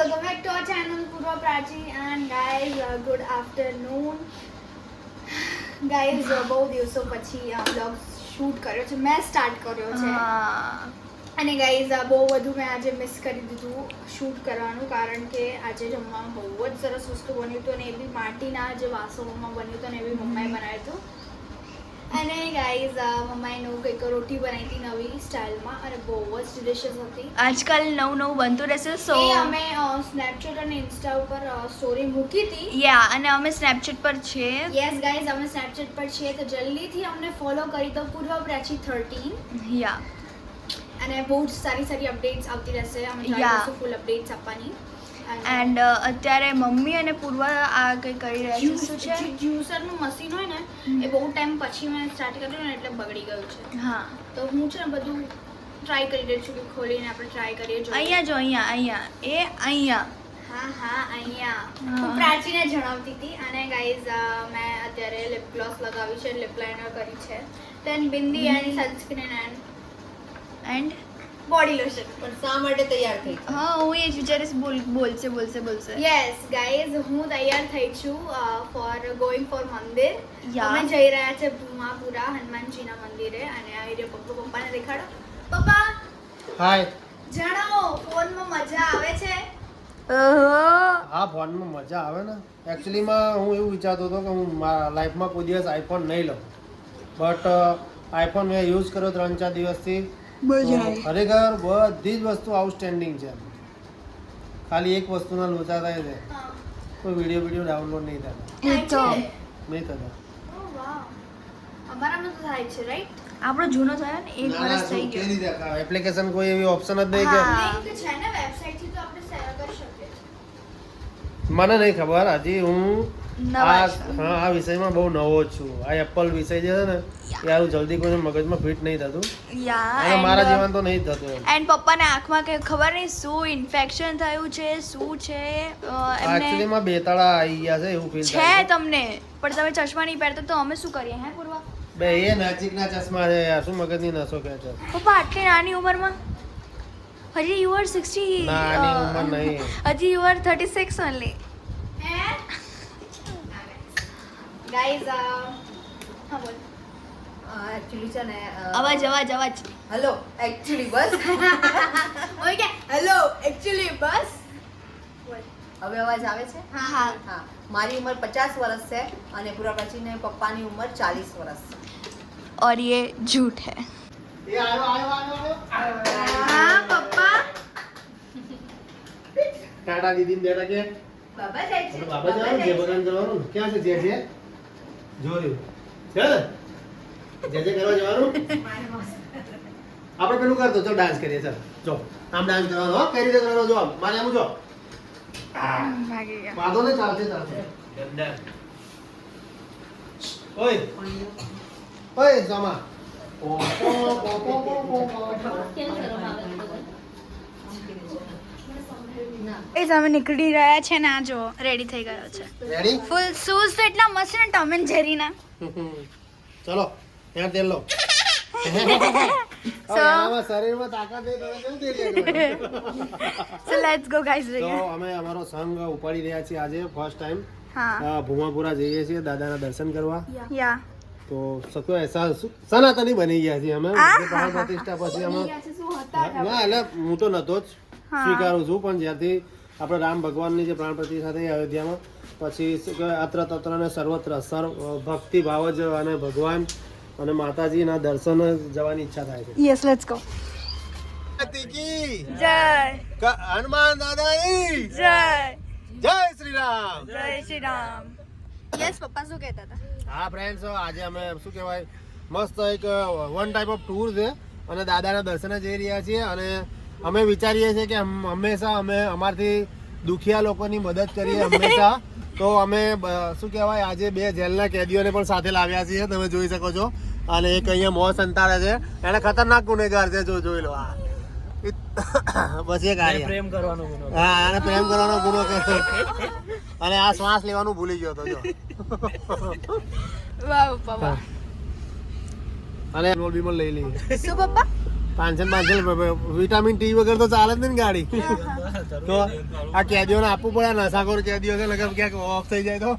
welcome back to our channel Purva Prachi and guys uh, good afternoon. Guys બહુ દિવસો પછી આ blog shoot કર્યો છે. મેં સ્ટાર્ટ કર્યો છે. અને ગાઈઝ આ બહુ બધું મેં આજે મિસ કરી દીધું શૂટ કરવાનું કારણ કે આજે જમવામાં બહુ જ સરસ વસ્તુ બન્યું હતું અને એ બી માટીના જે વાસણોમાં બન્યું હતું અને એ બી મમ્માએ બનાવ્યું હતું. અને ગાઈઝ મમ્માએ નવું કંઈક રોટી બનાવી હતી નવી સ્ટાઇલમાં અને બહુ જ ડિલિશિયસ હતી. આજકાલ નવું નવું બનતું રહેશે સો અમે સ્નેપચેટ અને ઇન્સ્ટા ઉપર સ્ટોરી મૂકી હતી. યા અને અમે સ્નેપચેટ પર છે. યસ ગાઈઝ અમે સ્નેપચેટ પર છીએ તો જલ્દીથી અમને ફોલો કરી દો પૂર્વ પ્રાચી થર્ટીન યા અને બહુ જ સારી સારી અપડેટ્સ આવતી રહેશે. અમે ફૂલ અપડેટ્સ આપવાની. એન્ડ અત્યારે મમ્મી અને પૂર્વ આ કંઈ કરી રહ્યા છે શું છે? જ્યુસરનું મશીન હોય ને એ બહુ ટાઈમ પછી મેં સ્ટાર્ટ કર્યું ને એટલે બગડી ગયું છે. હા. તો હું છે ને બધું ટ્રાય કરી રહી છું કે ખોલીને આપણે ટ્રાય કરીએ. અહીંયા જો અહીંયા અહીંયા. એ અહીંયા. હા હા અહીંયા. હું. પ્રાચીને જણાવતી હતી. અને ગાઈઝ મેં અત્યારે લિપ ગ્લોસ લગાવી છે લિપ લાઇનર કરી છે. તેન bindi and sunscreen and and body lotion પણ શા માટે તૈયાર થઈ હા હું એ જ વિચારીશ બોલ બોલશે બોલશે બોલશે. યસ ગાઈઝ હું તૈયાર થઈ છું ફોર ગોઈંગ ફોર મંદિર. અમે જઈ રહ્યા છે ભૂમાપુરા હનુમાનજીના મંદિરે અને આ વીડિયો પપ્પા પપ્પાને દેખાડો. પપ્પા હાય જણાવો ફોનમાં મજા આવે છે? હા ફોનમાં મજા આવે ને. એકચ્યુઅલીમાં હું એવું વિચારતો હતો કે હું મારા લાઈફમાં કોઈ દિવસ આઈફોન નહીં લઉં. બટ આઈફોન મેં યુઝ કર્યો ત્રણ ચાર દિવસથી. ખરેખર બધી જ વસ્તુ આઉટસ્ટેન્ડિંગ છે. ખાલી એક વસ્તુના લોચા થાય છે. કોઈ વીડિયો વીડિયો ડાઉનલોડ નહીં થતા થાય નહીં થતા. Oh, અમારામાં તો થાય છે રાઈટ આપણો જૂનો થયો ને એક વર્ષ થઈ ગયો. એપ્લિકેશન કોઈ એવી ઓપ્શન જ નહીં કે છે ને વેબસાઈટથી તો આપણે શેર કરી શકીએ મને નહીં ખબર હજી હું આ હા આ વિષયમાં બહુ નવો છું. આ એપલ વિષય જે છે ને યાર જલ્દી કોઈને મગજમાં ફિટ નહીં થતું. યાર મારા જીવન તો નહીં થતું એન્ડ પપ્પાને આંખમાં કે ખબર નહીં શું ઇન્ફેક્શન થયું છે શું છે એકચ્યુઅલીમાં બેતાળા આવી ગયા છે એવું ફીલ છે તમને પણ તમે ચશ્મા નહીં પહેરતા તો અમે શું કરીએ હે પૂર્વા? બે એ નજીકના ચશ્મા છે યાર શું મગજની નસો કે છે. પપ્પા આટલી નાની ઉંમરમાં? હજી યુ આર સિક્સટી નાની ઉંમર નહીં. હજી you are thirty six only હે? ગાઈઝ હા બોલ એકચ્યુઅલી છે ને અવાજ અવાજ અવાજ હેલો એકચ્યુઅલી બસ ઓય કે હેલો એક્ચ્યુઅલી બસ બોલ હવે અવાજ આવે છે હા હા મારી ઉંમર પચાસ વર્ષ છે અને પૂરા પ્રાચીને પપ્પાની ઉંમર ચાલીસ વર્ષ છે और ये झूठ है એ આવ્યો આવ્યો આવ્યો આવ્યો હા પપ્પા ટાટા દીદી બેટા કે બાબા જાય છે બાબા જવાનું જે બગાન જવાનું ને? ક્યાં છે જે છે જોયું. ચાલે જે જે કરવા જવાનું? આપણે પેલું કરતો તો ડાન્સ કરીએ ચાલ. જો આમ ડાન્સ કરવાનો હો. કઈ રીતે કરવાનો જો મારે આમ જો વાંધો ને ચાલશે ચાલશે. ઓય. ઓય જામા. ઓ ઓ ઓ ઓ ઓ ઓ એ તમે નીકળી રહ્યા છે ને આ જો રેડી થઈ ગયો છે. રેડી ફૂલ શૂઝ તો એટલા મસ્ત ને ટોમ એન્ડ જેરીના ચલો ત્યાં તેલ લો. સો આવા શરીરમાં તાકાત દે તો તેલ સો લેટ્સ ગો ગાઈસ તો અમે અમારો સંઘ ઉપાડી રહ્યા છીએ આજે ફર્સ્ટ ટાઈમ હા. ભૂમાપુરા જઈએ છીએ દાદાના દર્શન કરવા. યા તો સતો અહેસાસ સનાતની બની ગયા છીએ અમે. પ્રાણ પ્રતિષ્ઠા પછી અમે ગયા છે શું હતા? ના એટલે હું તો નતો જ. સ્વીકારું છું પણ જ્યારથી આપણે રામ ભગવાનની જે પ્રાણ પ્રતિષ્ઠા થઈ અયોધ્યામાં પછી અત્ર તત્ર ને સર્વત્ર સર્વ ભક્તિ ભાવ જ અને ભગવાન અને માતાજીના દર્શન જવાની ઈચ્છા થાય છે. યસ લેટ્સ ગો જય હનુમાન દાદાની જય. જય શ્રી રામ જય શ્રી રામ યસ પપ્પા શું કહેતા હતા? હા ફ્રેન્ડ્સ આજે અમે શું કહેવાય મસ્ત એક વન ટાઈપ ઓફ ટૂર છે. અને દાદાના દર્શને જઈ રહ્યા છીએ અને અમે વિચારીએ છીએ કે હંમેશા અમે અમારથી દુખિયા લોકોની મદદ કરીએ હંમેશા. તો અમે શું કહેવાય આજે બે જેલના કેદીઓને પણ સાથે લાવ્યા છીએ તમે જોઈ શકો છો. અને એક અહીંયા મોં સંતાડે છે. એને ખતરનાક ગુનેગાર છે જો જોઈ લો આ. બસ એક પ્રેમ કરવાનો ગુનો હા એને પ્રેમ કરવાનો ગુનો અને આ શ્વાસ લેવાનું ભૂલી ગયો તો જો. વાહ પપ્પા અને રોલ બીમલ લઈ લઈએ. શું પપ્પા પાંચસો પાંચસો વિટામિન ટી વગર તો ચાલે જ નહીં ગાડી. તો આ કેદીઓને આપવું પડે નશાખોર કેદીઓ છે લગભગ ક્યાંક ઓફ થઈ જાય તો.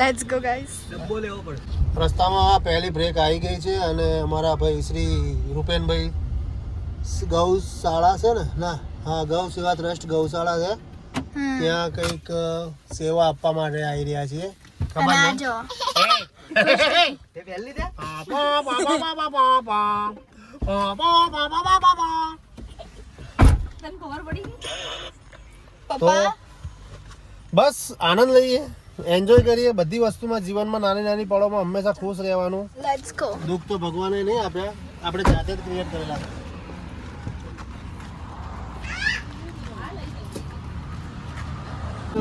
લેટ્સ ગો ગાઈસ ડબ્બો લેવો પડે રસ્તામાં આ પહેલી બ્રેક આવી ગઈ છે અને અમારા ભાઈ શ્રી રૂપેનભાઈ ગૌશાળા છે ને? ના હા ગૌ સેવા ટ્રસ્ટ ગૌશાળા છે. ત્યાં કંઈક સેવા આપવા માટે આવી રહ્યા છીએ. ખબર નહીં. બસ આનંદ લઈએ એન્જોય કરીએ. બધી વસ્તુમાં જીવનમાં નાની નાની પળોમાં હંમેશા ખુશ રહેવાનું. દુઃખ તો ભગવાને નહીં આપ્યા આપણે જાતે જ ક્રિએટ કરેલા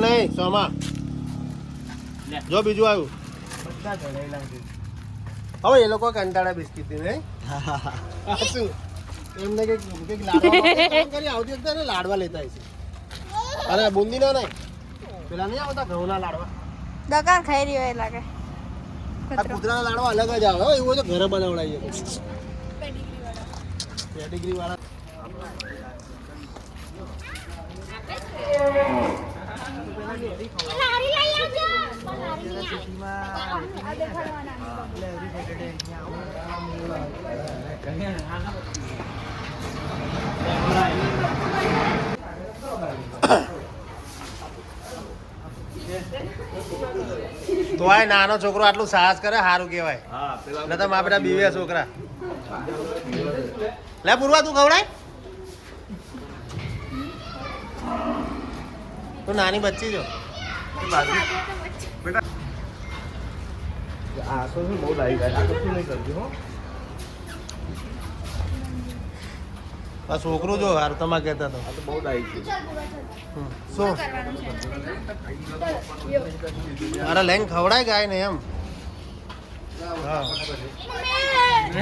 નહીં સોમા. જો બીજું આવ્યું. હવે એ લોકો કંટાળા બિસ્કિટથી નહીં શું? એમને કંઈક કંઈક લાડવા આવતી વખતે ને લાડવા લેતા છે. અરે બુંદી ના નહીં. પેલા નહીં આવતા ઘઉંના લાડવા? દકાન ખાઈ રહ્યો એ લાગે. આ કૂતરાના લાડવા અલગ જ આવે હો, એવું તો ઘરે બનાવડાવીએ પેડિગ્રી વાળા તો આ નાનો છોકરો આટલું સાહસ કરે સારું કહેવાય. ન તો બેટા બીવે. છોકરા. લે પૂરવા તું ખવડાય. તું નાની બચ્ચી છો? આ છોકરું જો હાર તમારે કહેતા તો હમ. શું? અરે લઈને ખવડાય ગાય ને એમ. હા.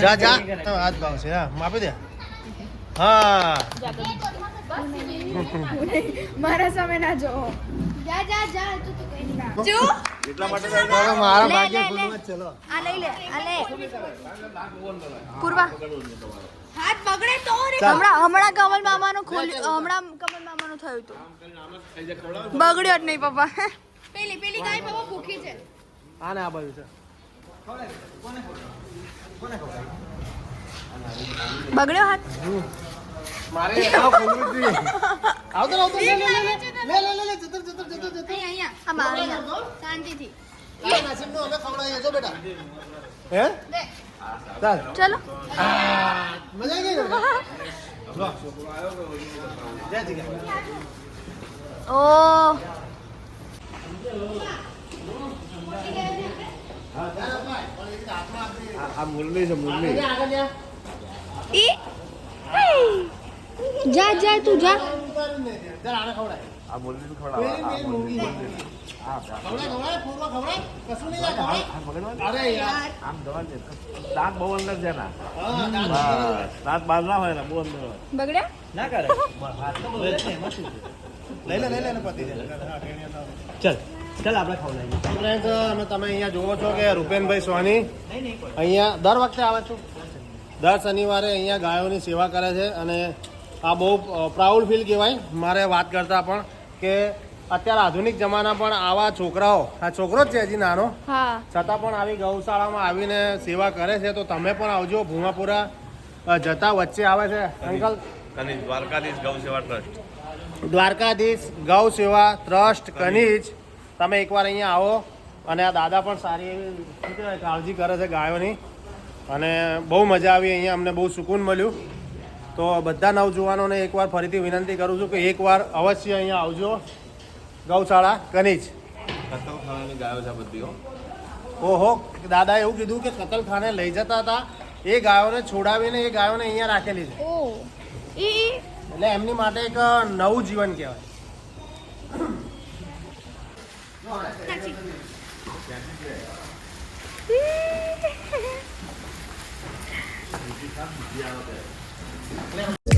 જા જા. આજ ભાવ છે હા. માપી દે. હા. મારા સામે ના જો. જા જા જા તું તો કઈ નહીં ચલો, મારા ભાગ્ય ખુલવા ચલો આ લઈ લે આ લે. પૂર્વા. હાથ બગડે તો રે. હમણાં હમણાં કમલ મામાનું ખોલ્યું હમણાં કમલ મામાનું થયું હતું બગડ્યો જ નહીં પપ્પા. પેલી પેલી ગાય પપ્પા ભૂખી છે. આ ને આ બાજુ છે. બગડ્યો હાથ? મારે આ ખુલવું જ જોઈએ. આવતો આવતો લે લે લે લે લે લે લે જતર જતર જતર જતર અહીંયા અહીંયા આ મારે શાંતિથી નસીબનું ખવડાવીએ છો બેટા હે ચાલ ચલો મજા આવી ગઈ. ઓ આ મુરલી છે મુરલી આગળ જા. ઈ જા જા તું જા. આ છે દાંત બહુ અંદર છે ના હા, દાંત અંદર. બહાર ના હોય ને બહુ અંદર હોય. બગડ્યા? ના કરે. લઈ લે લઈ લે પતિ દે. હા, ટેણીયા તો. ચલ ચલ આપણે ખવડાવીએ. ફ્રેન્ડ અમે તમે અહીંયા જુઓ છો કે રૂપેનભાઈ સ્વાની અહીંયા દર વખતે આવે છું. દર શનિવારે અહીંયા ગાયોની સેવા કરે છે અને આ બહુ પ્રાઉડ ફીલ કહેવાય. મારે વાત કરતા પણ કે અત્યારે આધુનિક જમાના પણ આવા છોકરાઓ આ છોકરો જ છે હજી નાનો. છતાં પણ આવી ગૌશાળામાં આવીને સેવા કરે છે તો તમે પણ આવજો. ભૂમાપુરા જતા વચ્ચે આવે છે. અંકલ? દ્વારકાધીશ ગૌ સેવા ટ્રસ્ટ. દ્વારકાધીશ ગૌ સેવા ટ્રસ્ટ કનીજ. તમે એકવાર અહીંયા આવો. અને આ દાદા પણ સારી એવી કાળજી કરે છે ગાયોની. અને બહુ મજા આવી અહીંયા. અમને બહુ સુકૂન મળ્યું. તો બધા નવજુવાનોને એકવાર ફરીથી વિનંતી કરું છું કે એકવાર અવશ્ય અહીંયા આવજો. ગૌશાળા કનીજ. કતલખાનાની ગાયો ઓહો દાદાએ એવું કીધું કે કતલખાને લઈ જતા હતા. એ ગાયોને છોડાવીને એ ગાયોને અહીંયા રાખેલી છે. એટલે એમની માટે એક નવું જીવન કહેવાય Lembra?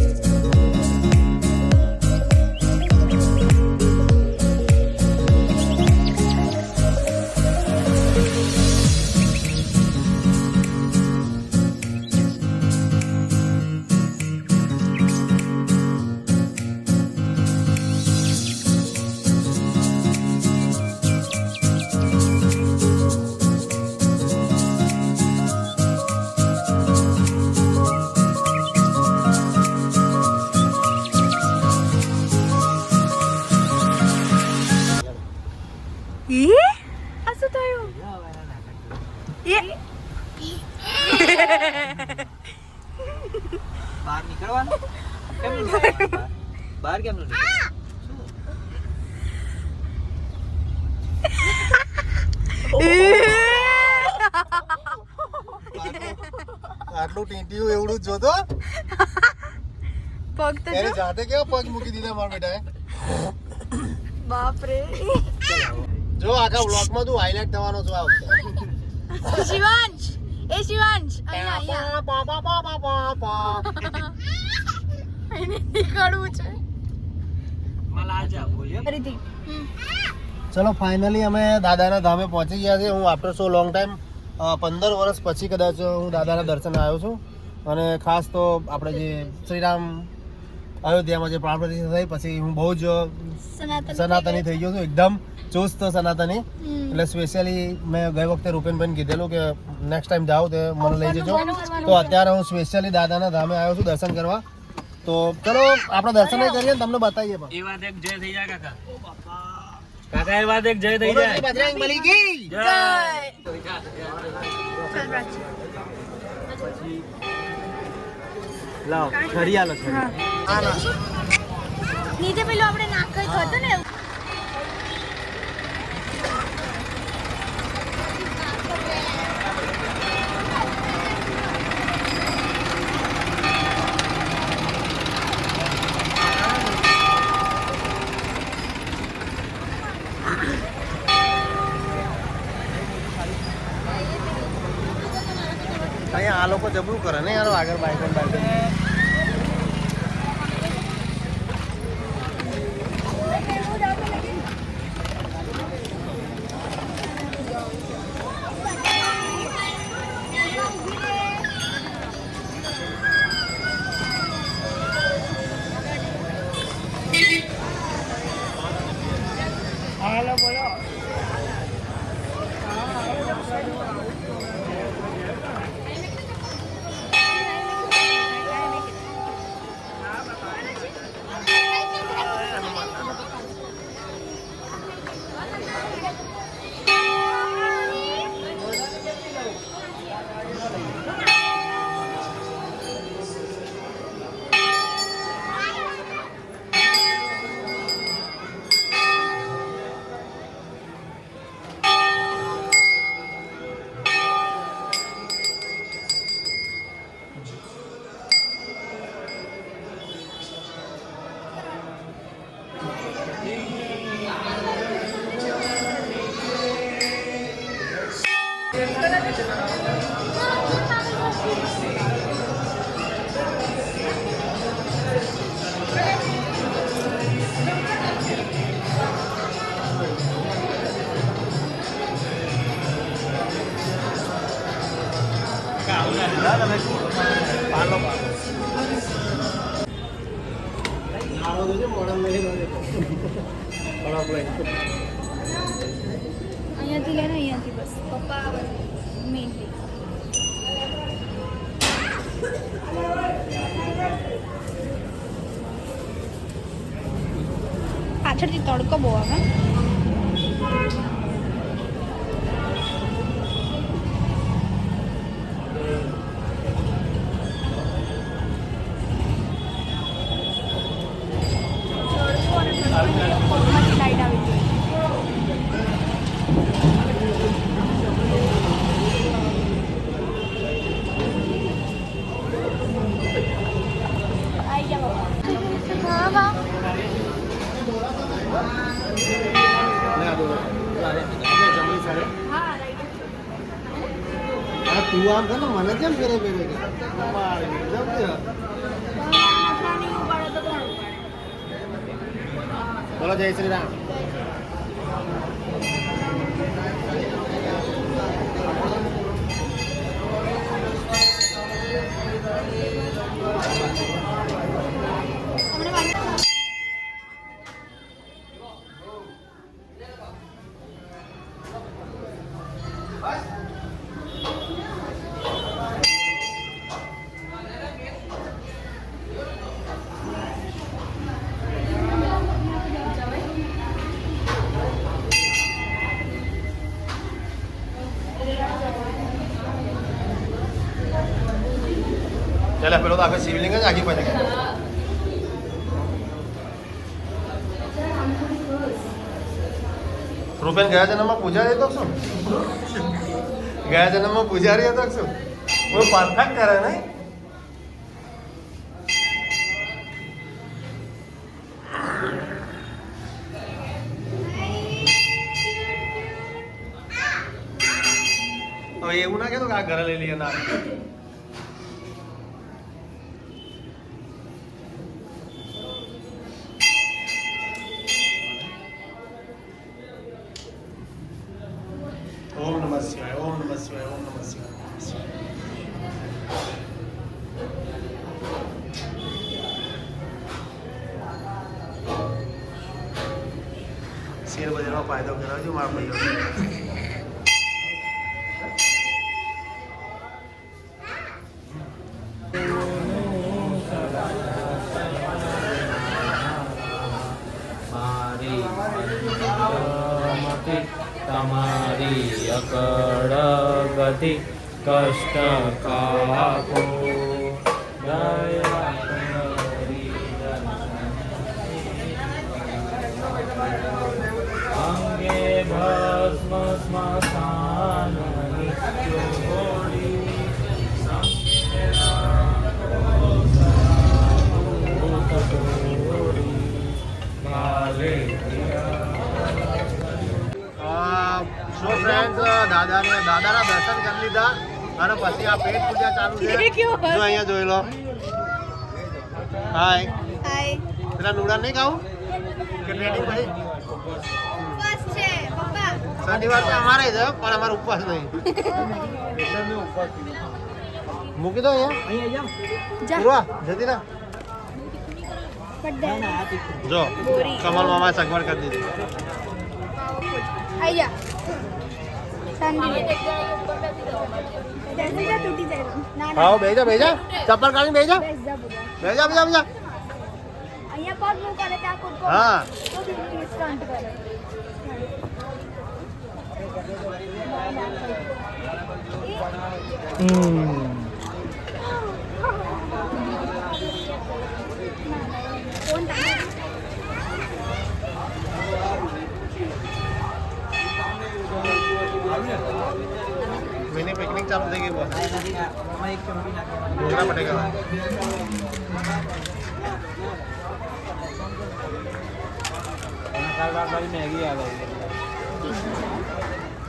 તો કેવા પગ મૂકી દીધા મારા બેટાએ? બાપ રે જો આખા બ્લોગમાં તું હાઇલાઇટ થવાનો છો આ વખતે. શિવાંશ એ શિવાંશ અહીંયા અહીંયા. એને નીકળવું છે. મલાજા બોલ્યો. ફરીથી. ચલો ફાઇનલી અમે દાદાના ધામે પહોંચી ગયા છે હું આફ્ટર સો લોંગ ટાઈમ પંદર વર્ષ પછી કદાચ હું દાદાના દર્શન આવ્યો છું. અને ખાસ તો આપણે જે શ્રીરામ અયોધ્યામાં જે પ્રાણ પ્રતિષ્ઠા થઈ પછી હું બહુ જ સનાતની થઈ ગયો છું એકદમ ચુસ્ત સનાતની. એટલે સ્પેશિયલી મેં ગઈ વખતે રૂપેનભાઈને કીધેલું કે નેક્સ્ટ ટાઈમ જાઓ તે મને લઈ જજો. તો અત્યારે હું સ્પેશિયલી દાદાના ધામે આવ્યો છું દર્શન કરવા. તો ચલો આપણે દર્શન કરીએ ને તમને બતાવીએ પણ. એ વાત એક જય થઈ જાય કાકા. કાકા એ વાત એક જય થઈ જાય. બજરંગ બલી કી જય. લાવ ખરી આલો ખરી નીચે પેલું આપણે નાખે હતું ને અહીંયાથી લે અહીંયાથી બસ. પાછળથી તડકો બહુ આવે. ઉપાડે બોલો એટલે પેલો તો આખે શિવલિંગ જ આખી બને રૂપેન ગયા જન્મમાં પૂજારી હતો શું ગયા જન્મમાં પૂજારી હતો શું હું પરફેક્ટ કરે નહીં હવે એવું ના કહેતો કે આ ઘરે લઈ લઈએ ના ફાયદો કરાવજો મારા ભાઈઓ મારી તમારી અકળ ગતિ કષ્ટ કાપો. ભસ્મ સ્મશાનની દાદા સો ફ્રેન્ડ્સ દાદાને દાદાના દર્શન કરી લીધા અને પછી આ પેટ પૂજા ચાલુ છે જો અહીંયા જોઈ લો. હાય હાય પેલા નુડા નહીં ખાવું? કે રેડી ભાઈ? શનિવાર તો અમારે છે પણ અમારે ઉપવાસ નહીં. મૂકી દો અહીંયા. જતી ના જો કમલ મામા સગવડ કરી દીધી. જા. જા આવો બેજા બેજા ચપ્પલ કાઢીને બેજા જા. બેજા બેજા બેજા હા. તો બિલકુલ સ્ટન્ટ કરે મિની પિકનિક ચાલુ થઈ ગઈ બોસ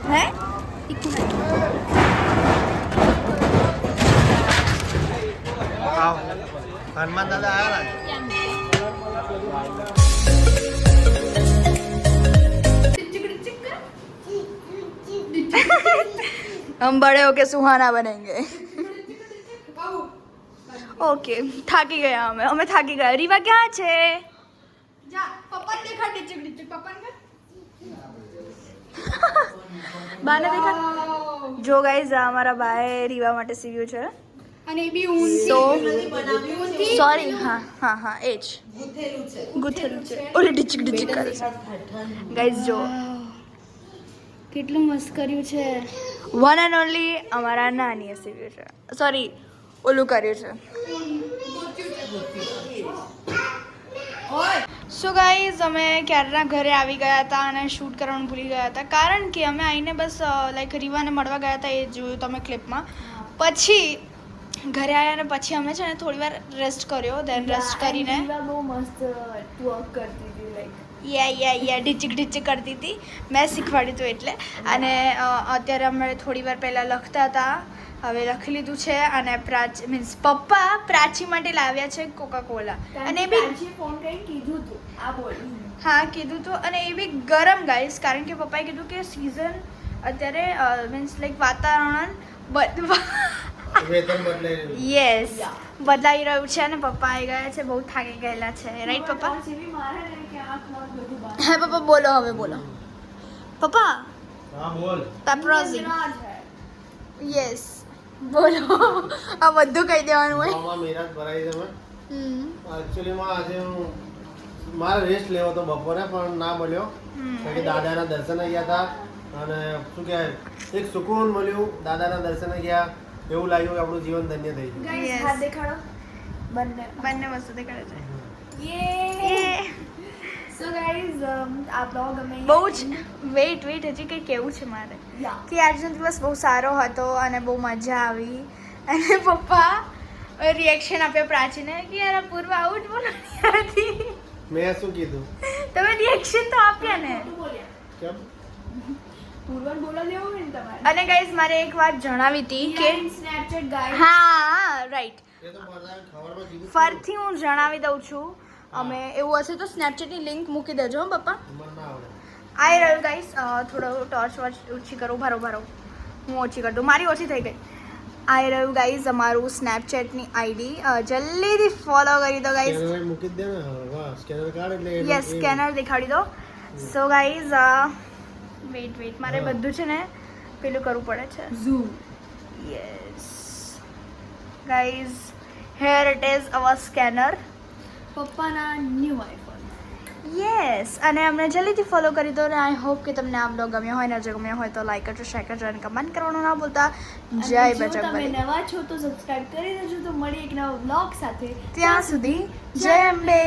ઢોકળા બટેકા મેગી આવે હે તીખું આવ હનુમાન દાદા આવ્યા हम बड़े होके सुहाना बनेंगे ઓકે થાકી ગયા અમે અમે થાકી ગયા રીવા ક્યાં છે જા પપ્પાને દેખાડ ડીચક ડીચક પપ્પાને બાને દેખા. જો ગાઈઝ આ અમારા બાએ રીવા માટે સીવ્યું છે. અને એ બી ઊંચી સોરી હા હા હા એ જ. ગુથેલું છે. ગુથેલું છે. ઓલી ડીચક ડીચક કરે છે. ગાઈઝ જો. કેટલું મસ્ત કર્યું છે. વન એન્ડ ઓનલી અમારા નાનીએ સીવ્યું છે. સોરી ઓલું કર્યું છે. સો ગાઈઝ અમે ક્યારના ઘરે આવી ગયા હતા અને શૂટ કરવાનું ભૂલી ગયા હતા. કારણ કે અમે આવીને બસ લાઈક રીવાને મળવા ગયા હતા એ જોયું તમે ક્લિપમાં પછી ઘરે આવ્યા અને પછી અમે છે ને થોડી વાર રેસ્ટ કર્યો દેન રેસ્ટ કરીને બહુ મસ્ત વર્ક કરતી હતી લાઈક યા યા યા ઢીચક ઢીચક કરતી હતી. મેં શીખવાડ્યું હતું એટલે. અને અત્યારે અમે થોડી વાર પહેલાં લખતા હતા. હવે લખી લીધું છે અને પ્રાચી મીન્સ પપ્પા પ્રાચી માટે લાવ્યા છે કોકા કોલા અને એ બી ફોન કરીને કીધું તું. આ બોલ. હા કીધું હતું અને એ બી ગરમ ગાઈસ કારણ કે પપ્પાએ કીધું કે સિઝન અત્યારે મીન્સ લાઈક વાતાવરણ યસ બદલાઈ રહ્યું. છે અને પપ્પા આવી ગયા છે બહુ થાકી ગયેલા છે. રાઈટ પપ્પા જેવી મારે ને કે આંખ મત બધું બહાર હા પપ્પા બોલો હવે બોલો. પપ્પા? હા બોલ. પેપરોઝી યસ બોલો. આ બધું કહી દેવાનું હોય. મામા મેરાજ ભરાઈ છે હમ. હમ. એકચ્યુઅલીમાં આજે હું મારે રેસ્ટ લેવો તો બપોરે પણ ના મળ્યો. કારણ કે દાદાના દર્શન ગયા હતા અને શું કહેવાય? એક સુકૂન મળ્યું. દાદાના દર્શન ગયા. એવું લાગ્યું કે આપણું જીવન ધન્ય થઈ ગયું. હાથ દેખાડો. બંને બંને વસ્તુ દેખાડે છે. યે સો ગાઈઝ આ બ્લોગ અમે બહુ જ વેઇટ વેઇટ હજી કંઈ કેવું છે મારે? કે આજનો દિવસ બહુ સારો હતો અને બહુ મજા આવી. અને પપ્પા રિએક્શન આપ્યા પ્રાચીને કે યાર પૂર્વ આવું જ બોલવાની હતી મેં શું કીધું? તમે રિએક્શન તો આપ્યા ને. કેમ? પૂર્વન બોલા દેવું ને તમારે. અને ગાઈઝ મારે એક વાત જણાવી હતી કે હા રાઈટ ફરીથી હું જણાવી દઉં છું. અમે એવું હશે તો સ્નેપચેટની લિંક મૂકી દેજો હો પપ્પા. આવી આઈ રહ્યું ગાઈસ થોડો ટોર્ચ વોર્ચ ઓછી કરું ભરો ભરો હું ઓછી કરી દઉં. મારી ઓછી થઈ ગઈ. આઈ રહ્યું ગાઈઝ અમારું સ્નેપચેટની આઈડી જલ્દીથી ફોલો કરી દો ગાઈઝ મૂકી દે ને? યસ સ્કેનર દેખાડી દો. સો ગાઈઝ વેઇટ વેઇટ મારે બધું છે ને પેલું કરવું પડે છે. Zoom yes guys here it is our scanner પપ્પાના ન્યૂ આઈફોન યસ અને અમને જલ્દીથી ફોલો કરી દો અને આઈ હોપ કે તમને આ બ્લોગ ગમ્યો હોય ને જો ગમ્યો હોય તો લાઈક કરજો શેર કરજો અને કમેન્ટ કરવાનું ના ભૂલતા. જય જો તમે નવા છો તો સબસ્ક્રાઇબ કરી દેજો તો મળી એક નવા બ્લોગ સાથે. ત્યાં સુધી જય અંબે.